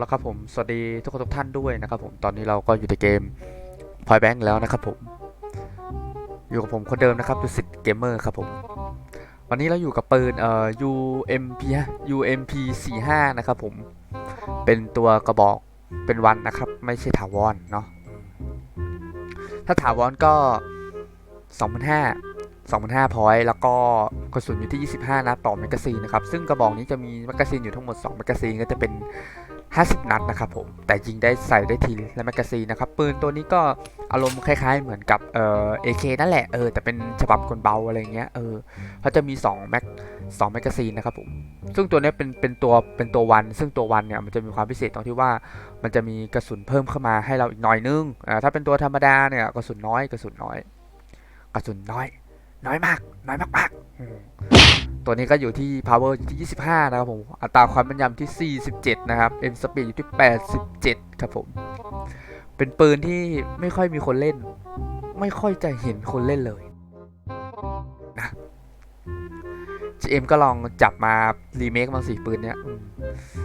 นะครับผม สวัสดีทุกคนทุกท่านด้วยนะครับผม ตอนนี้เราก็อยู่ในเกม Point Bank แล้วนะครับผม อยู่กับผมคนเดิมนะครับดุสิตเกมเมอร์ครับผม วันนี้เราอยู่กับปืนเอ่อ UMP UMP 45นะครับผม เป็นตัวกระบอกเป็นวันนะครับ ไม่ใช่ถาวรเนาะ ถ้าถาวรก็ 2,500 2,500พอยต์แล้วก็กระสุนอยู่ที่ 25 นัดต่อแมกกาซีนนะครับ ซึ่งกระบอกนี้จะมีแมกกาซีนอยู่ทั้งหมด 2 แมกกาซีนก็จะเป็น 50 นัดนะครับผม แต่ยิงได้ใส่ได้ทีและแมกกาซีนนะครับ ปืนตัวนี้ก็อารมณ์คล้ายๆ เหมือนกับเอ่อ AK นั่นแหละ เออ แต่เป็นฉบับคนเบาอะไรเงี้ย เออเขาจะมี2แม็ก2แมกกาซีนนะครับผม ซึ่งตัวนี้เป็นเป็นตัวเป็นตัววัน ซึ่งตัววันเนี่ยมันจะมีความพิเศษตรงที่ว่า มันจะมีกระสุนเพิ่มเข้ามาให้เราอีกหน่อยนึง อ่า ถ้าเป็นตัวธรรมดาเนี่ยกระสุนน้อยกระสุนน้อยกระสุนน้อย น้อยมาก น้อยมากๆตัวนี้ก็อยู่ที่ power อยู่ที่ 25 นะครับผม อัตราความแม่นยำที่ 47 นะครับ m speed อยู่ที่ 87 ครับผม เป็นปืนที่ไม่ค่อยมีคนเล่น ไม่ค่อยจะเห็นคนเล่นเลยนะ GM ก็ลองจับมา รีเมคบางสีปืนเนี้ยอืม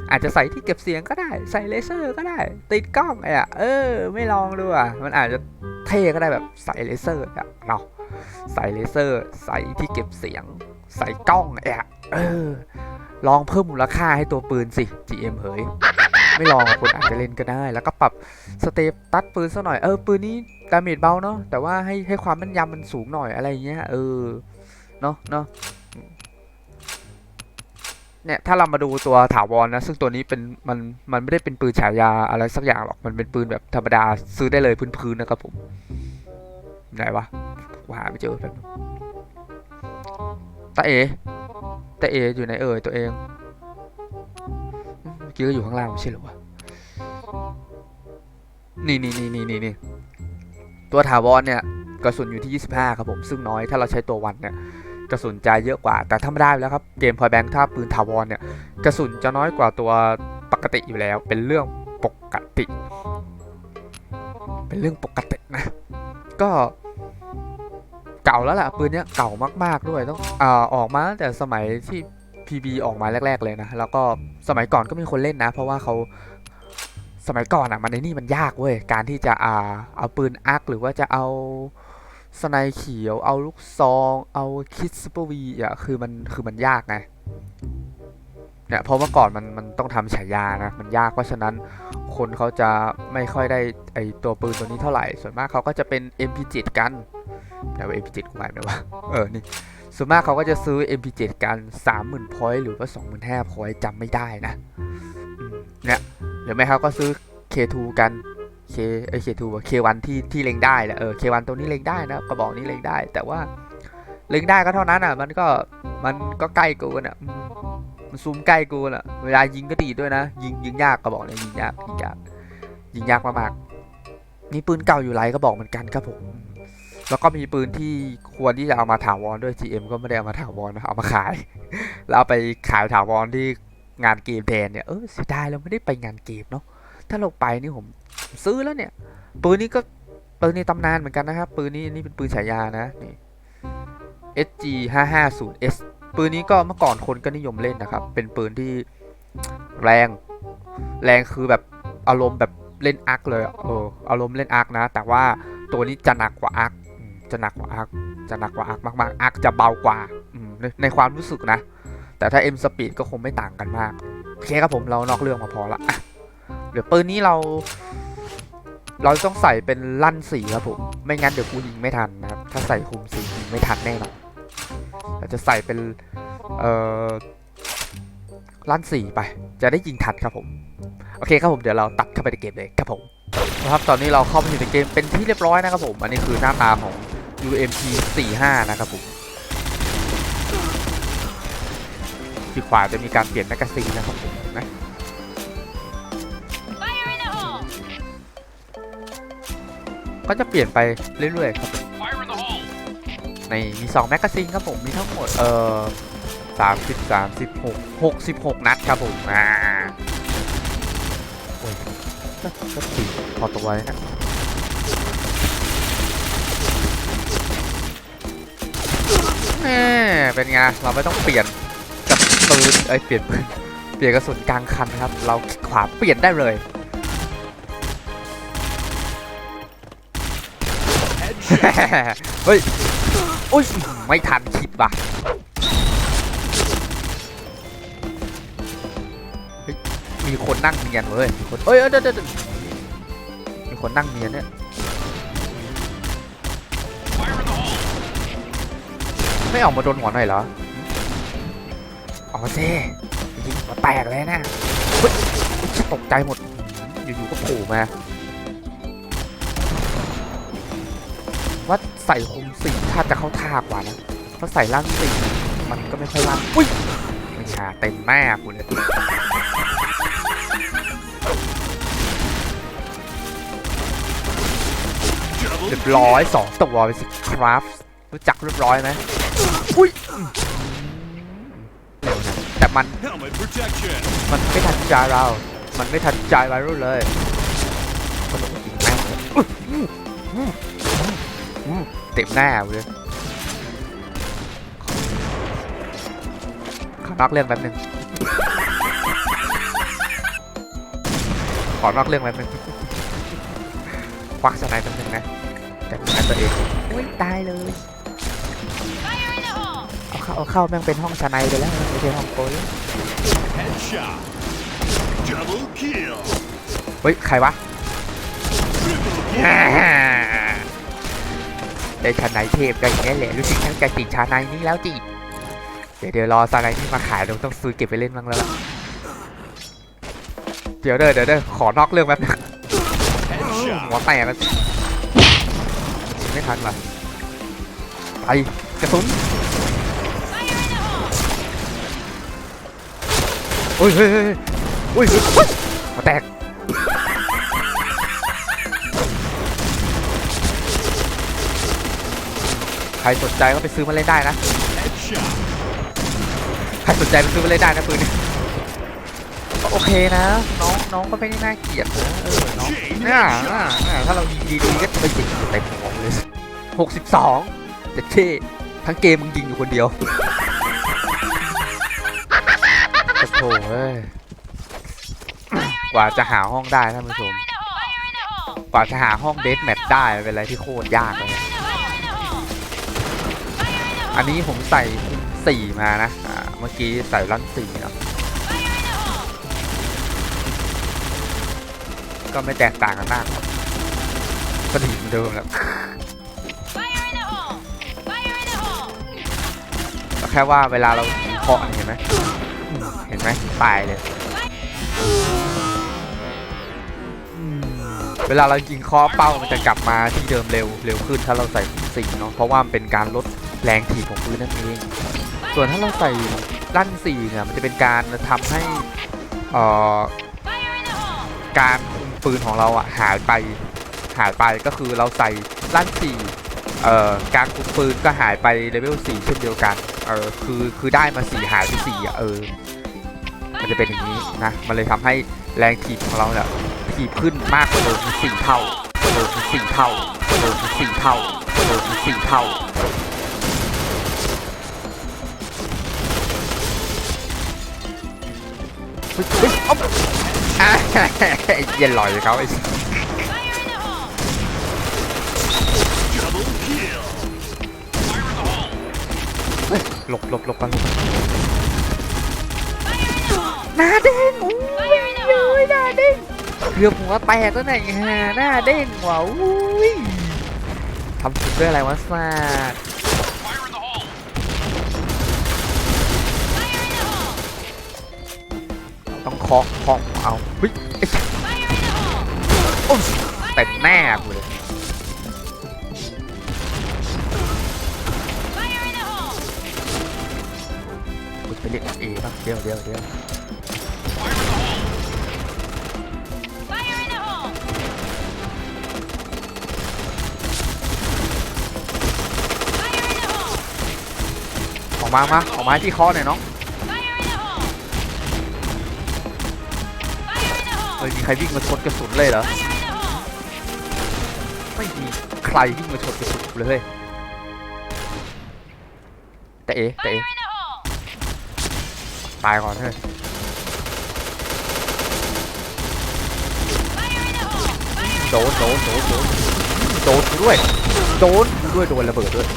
อาจจะใส่ที่เก็บเสียงก็ได้ ใส่เลเซอร์ก็ได้ ติดกล้องไอ้อะเออ ไม่ลองดูอะ มันอาจจะเท่ก็ได้แบบใส่เลเซอร์อะเนาะ ใส่เลเซอร์ใส่ที่เก็บเสียงใส่กล้องแอะเออ ลองเพิ่มมูลค่าให้ตัวปืนสิ GM เฮ้ยไม่ลองคนอาจจะเล่นก็ได้ แล้วก็ปรับสเตปตัดปืนซะหน่อยเออปืนนี้ดาเมจเบาเนาะแต่ว่าให้ให้ความแม่นยำมันสูงหน่อยอะไรเงี้ยเออเนาะเนาะเนี่ยถ้าเรามาดูตัวถาวรนะซึ่งตัวนี้เป็นมันมันไม่ได้เป็นปืนฉายาอะไรสักอย่างหรอกมันเป็นปืนแบบธรรมดาซื้อได้เลยพื้นๆนะครับผม ไหนวะกูหาไม่เจอแบบตาเอตาเออยู่ไหนเอ่ยตัวเองเมื่อกี้ก็อยู่ข้างล่างไม่ใช่หรอวะนี่นี่นี่นี่นี่นี่ตัวถาวรเนี่ยกระสุนอยู่ที่ 25 ครับผม ซึ่งน้อยถ้าเราใช้ตัววันเนี่ยกระสุนจะเยอะกว่า แต่ธรรมดาอยู่แล้วครับ เกมพอยแบงค์ถ้าปืนถาวรเนี่ยกระสุนจะน้อยกว่าตัวปกติอยู่แล้ว เป็นเรื่องปกติ เป็นเรื่องปกตินะ ก็ เก่าแล้วล่ะปืนเนี้ยเก่ามากๆด้วยต้องอ่าออกมาตั้งแต่สมัยที่ PB ออกมาแรก ๆ เลยนะ แล้วก็สมัยก่อนก็มีคนเล่นนะ เพราะว่าเขาสมัยก่อนอะมันในนี่มันยากเว้ยการที่จะอ่าเอาปืนอาร์คหรือว่าจะเอาสไนเขียว เอาลูกซอง เอาคิดซูเปอร์วีอะคือมันคือมันยากไงเนี่ยเพราะเมื่อก่อนมันมันต้องทำฉายานะมันยากเพราะฉะนั้นคนเขาจะไม่ค่อยได้ไอตัวปืนตัวนี้เท่าไหร่ ส่วนมากเขาก็จะเป็น MP7 กัน แต่ว่า MP7 กูหายไปวะเออ นี่ส่วนมากเขาก็จะซื้อ MP7 กัน 30,000พอยต์หรือว่า25,000พอยต์จำไม่ได้นะเนี่ยหรือไม่เขาก็ซื้อ K2 กัน K เอ้ K2 ว่ะ K1 ที่ที่เล็งได้แหละเออ K1 ตัวนี้เล็งได้นะกระบอกนี้เล็งได้ แต่ว่าเล็งได้ก็เท่านั้นอะ มันก็มันก็ใกล้กูน่ะมันซูมใกล้กูน่ะ เวลายิงก็ดีดด้วยนะ ยิงยิงยากกระบอกเนี่ยยิงยากยิงยากยิงยากมากๆมีปืนเก่าอยู่หลายกระบอกเหมือนกันครับผม แล้วก็มีปืนที่ควรที่จะเอามาถาวรด้วย GM ก็ไม่ได้เอามาถาวรนะเอามาขาย แล้วเอาไปขายถาวรที่งานเกมแทนเนี่ย เออเสียดายเราไม่ได้ไปงานเกมเนาะ ถ้าเราไปนี่ผมซื้อแล้วเนี่ย ปืนนี้ก็ปืนในตำนานเหมือนกันนะครับ ปืนนี้นี่เป็นปืนฉายานะนี่ SG 550S ปืนนี้ก็เมื่อก่อนคนก็นิยมเล่นนะครับ เป็นปืนที่แรง แรงคือแบบอารมณ์แบบเล่นอาร์คเลย เออ อารมณ์เล่นอาร์คนะ แต่ว่าตัวนี้จะหนักกว่าอาร์ค จะหนักกว่าอาร์คจะหนักกว่าอาร์คมากๆอาร์คจะเบากว่าอในในความรู้สึกนะ แต่ถ้า M Speed ก็คงไม่ต่างกันมาก โอเคครับผมเรานอกเรื่องมาพอละเดี๋ยวปืนนี้เรา เราต้องใส่เป็นลั่นสีครับผม ไม่งั้นเดี๋ยวกูยิงไม่ทันนะครับ ถ้าใส่คุมสียิงไม่ทันแน่นอนเราจะใส่เป็น เอ่อลั่นสีไป จะได้ยิงทันครับผม โอเคครับผมเดี๋ยวเราตัดเข้าไปในเกมเลยครับผมนะครับตอนนี้เราเข้ามาอยู่ในเกมเป็นที่เรียบร้อยนะครับผม อันนี้คือหน้าตาของ UMP 45 นะครับผมที่ขวาจะมีการเปลี่ยนแมกกาซีนนะครับผมนะ Fire in the hole! ก็จะเปลี่ยนไปเรื่อยๆครับ Fire in the hole! ในมี 2 แมกกาซีนครับผมมีทั้งหมดเอ่อสามสิบสามสิบหกหกสิบหกนัดครับผมอ่าโอ้ยก็ก็ตีพอตัวเลยนะ เป็นไง เราไม่ต้องเปลี่ยนกับปืนเอ้ยเปลี่ยนปืนเปลี่ยนกระสุนกลางคันครับ เราคลิกขวาเปลี่ยนได้เลยเฮ้ยอุ้ยไม่ทันคิดว่ะมีคนนั่งเนียนเว้ยมีคนเอ้ยเดี๋ยวเดี๋ยวเดี๋ยวมีคนนั่งเนียนเนี่ย ไม่ออกมาโดนหัวหน่อยเหรอออกมาสิยิงหัวแตกเลยนะเฮ้ยตกใจหมด อยู่ๆก็โผล่มา ว่าใส่คุมสีถ้าจะเข้าท่ากว่านะเพราะใส่ลั่นสีมันก็ไม่ค่อยลั่นอุ้ยไม่ชาเต็มแม่กูเลยเรียบร้อยสองตัวไปสิครับรู้จักเรียบร้อยไหม อุ้ยเร็วนะแต่มัน Helmet protection. มันไม่ทันใจเรา มันไม่ทันใจไวรุ่นเลยกระโดดยิงแม่งเลยอุ๊ยอืมอืมอืมเต็มหน้ากูเลยขอนอกเรื่องแป๊บนึง ขอนอกเรื่องแป๊บนึง ควักสไนด์แป๊บนึงนะ แต่งานตัวเองอุ้ยตายเลย เอาเข้าเอาเข้าแม่งเป็นห้องสไนด์ไปแล้วไม่ใช่ห้องโกย Headshot. Double kill. เฮ้ย ใครวะ Triple อ่า kill. ได้ชาไนเทพกันอย่างนี้ยแหละรู้สึกทั้งใจติดชาไนนี้แล้วจีเดี๋ยวเดี๋ยวรอชาไนที่มาขายเราต้องซื้อเก็บไปเล่นบ้างแล้วล่ะเดี๋ยวเด้อเดี๋ยวเด้อขอนอกเรื่องแป๊บนึงหัว Headshot. แตกแล้วไม่ทันว่ะไปกระสุน อ้ยเฮ้ยเฮ้ยเฮ้ยโอ้ยเฮ้ยเฮ้ยหัวแตกใครสนใจก็ไปซื้อมาเล่นได้นะใครสนใจไปซื้อมาเล่นได้นะปืนนี้ก็โอเคนะ น้องน้องก็ไม่ได้น่าเกลียดนะเออน้องเนี่ยถ้าเรายิงดีๆก็ไปจิกเต็มหัวเลยหกสิบสองแต่เท่ทั้งเกมมึงยิงอยู่คนเดียว โอ้โหเอ้ยกว่าจะหาห้องได้ท่านผู้ชม กว่าจะหาห้องเดทแมทได้เป็นอะไรที่โคตรยากเลย อันนี้ผมใส่สี่มานะอ่าเมื่อกี้ใส่ลั่นสี่เนาะก็ไม่แตกต่างกันมากครับก็ดีเหมือนเดิมแหล้วก็แค่ว่าเวลาเราเคาะเห็นไหมอืมเห็น ไหมตายเลย เวลาเรายิงคาะเป้ามันจะกลับมาที่เดิมเร็วเร็วขึ้นถ้าเราใส่สี่เนาะเพราะว่ามันเป็นการลดแรงถีบของปืนนั่นเองส่วนถ้าเราใส่ลั่นสี่เนี่ยมันจะเป็นการทำให้การคุมปืนของเราอะหายไปหายไปก็คือเราใส่ลั่นสี่การคุมปืนก็หายไปเลเวลสี่เช่นเดียวกันเออคือคือได้มาสี่หายไปสี่อะเออ มันจะเป็นอย่างนี้นะมันเลยทำให้แรงถีบของเราเนี่ยถีบขึ้นมากกว่าเดิมมีสี่เท่าเดิมมีสี่เท่าเดิมมีสี่เท่าเดิมมีสี่เท่าเฮ้ยเฮ้ยอ๊อบเย็นลอยเขาไอ้หลบหลบหลบกันหลบ น้าเด้งอุ้ยเย้ยหน้าเด้งเกือบหัวแตกแล้วเนี่ยฮะหน้าเด้งว่ะอุ้ยทำสุดด้วยอะไรวะสาดต้องเคาะเคาะเอาเฮ้ยไอ้สัสโอ้ยเต็มหน้ากูเลยกูจะไปเรียกเอบ้างเดี๋ยวเดี๋ยวเดี๋ยว อกมามาออกมาที่คอหน่อยน้องเฮ้ยมีใครวิ่งมาชนกระสุนเลยเหรอไม่มีใครวิ่งมาชนกระสุนเลยแต่เอ๋แต่เอ๋ตายก่อนเถอะโดนโดนโดนโดนโดนด้วยโดนด้วยโดนระเบิดด้วย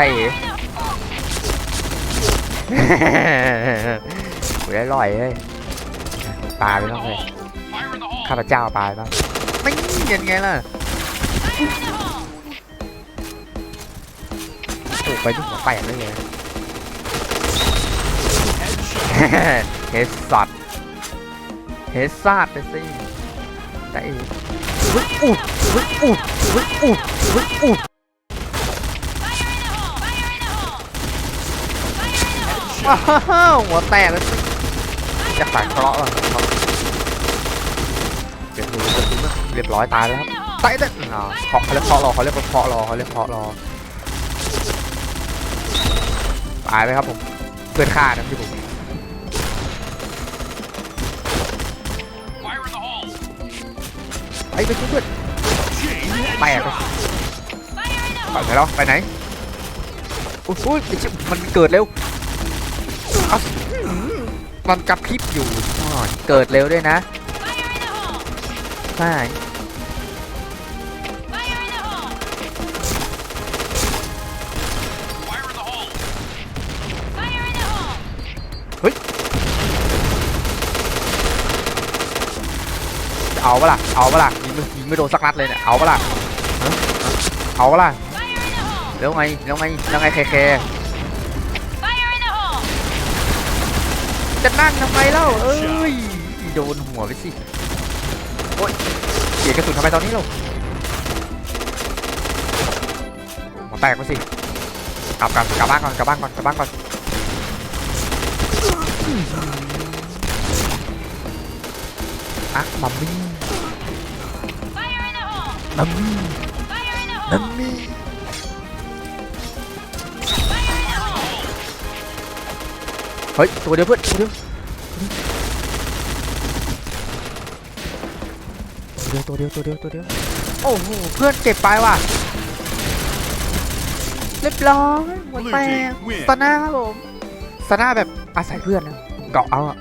ได้เอ๋กูได้ลอยเฮ้ยปลาไปบ้างเลยข้าพเจ้าปลาไปบ้างไม่ยังไงล่ะโอ้ไปที่หัวแตกเลยไงเฮสัตเฮดซัดไปสิได้อีกอุ๊ยอุ๊ยอุ๊ยอุ๊ยอุ๊ อุ๊ยอุ๊ยอุ๊ยว้าวหัวแตกเลยสิจะฝันเคราะห์ว่ะเดี๋ยวดูจะดูนะเรียบร้อยตายแล้วครับตายแล้วอ๋อเคาะเขาเรียกเคาะรอเขาเรียกเคาะรอเขาเรียกเคาะรอตายไหมครับผมเพื่อนฆ่านะที่ผม Fire in the hole. ไปไปช่วยเพื่อน Chain แตก headshot. ไปไหนแล้วไปไหนอุ้ยอุ้ยไอ้เชี่ยมันเกิดเร็ว เอาอื้อหือมันกระพริบอยู่อ้อเกิดเร็วด้วยนะใช่ Fire in the hole. จะเอาปะล่ะเอาปะล่ะยิงไม่ยิงไม่โดนสักนัดเลยเนี่ยเอาปะล่ะฮะเอาปะล่ะแล้วไงแล้วไงแล้วไงแคแจะนั่งทำไมเล่าเอ้ยโดนหัวไปสิโอ๊ยเสียกระสุนทำไมตอนนี้เราหัวแตกไปสิกลับกันกลับบ้านก่อนกลับบ้านก่อนกลับบ้านก่อนอะมัมมี่มัมมี่มัมมี่ ฮ้ยตัวเดียวเพื่อนตัวเดียวตัวเดียวตัวเดียวตัวเดียวตัวเดียวโอ้โหเพื่อนเจ็บไปว่ะเรียบร้อยหัว Blue แตก team win. สนาครับผมสนาแบบอาศัยเพื่อนนะเกาะเอาอะ